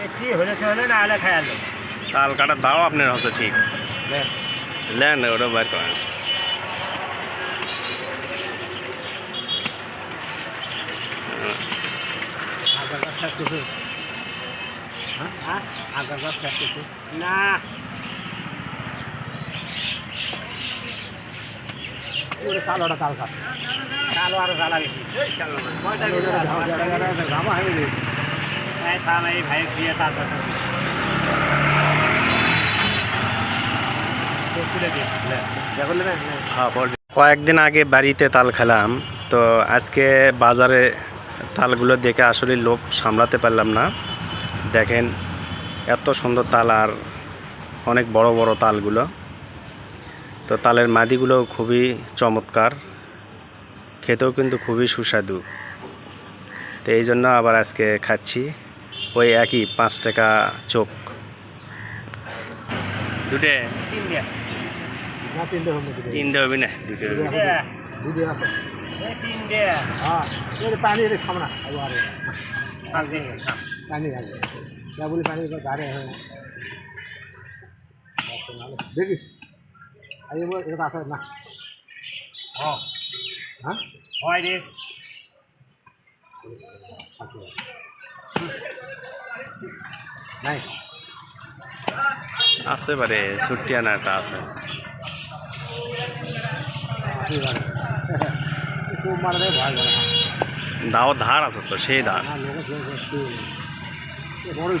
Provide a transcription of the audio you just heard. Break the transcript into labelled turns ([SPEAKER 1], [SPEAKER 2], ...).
[SPEAKER 1] বেশি হলে চলে না হলে খেয়াল
[SPEAKER 2] তাল কাটার দাও আপনার হচ্ছে ঠিক। লেন ওটা বাইর করেন।
[SPEAKER 1] হ্যাঁ না খাত কালো আরও জ্বালা বেশি কয়টা জামা হয়ে তা নাই ভাই দিয়ে
[SPEAKER 2] হ্যাঁ বল। কয়েকদিন আগে বাড়িতে তাল খেলাম তো আজকে বাজারে তালগুলো দেখে আসলে লোভ সামলাতে পারলাম না। দেখেন এত সুন্দর তাল আর অনেক বড় বড় তালগুলো। তো তালের মাদিগুলো খুবই চমৎকার খেতেও কিন্তু খুবই সুস্বাদু। তো এই জন্য আবার আজকে খাচ্ছি। ওই একই পাঁচ টাকা চোখ। দুটে?
[SPEAKER 3] তিনটে হবে
[SPEAKER 2] না।
[SPEAKER 3] পানি না। পানি বলি পানি গাড়ি দেখিস এটা না। হ্যাঁ।
[SPEAKER 1] হয়? রে।
[SPEAKER 3] নাই
[SPEAKER 2] আছে বারে ছুটি আনা একটা আছে। দাও ধার আছে তো সেই ধার।
[SPEAKER 3] বড়ই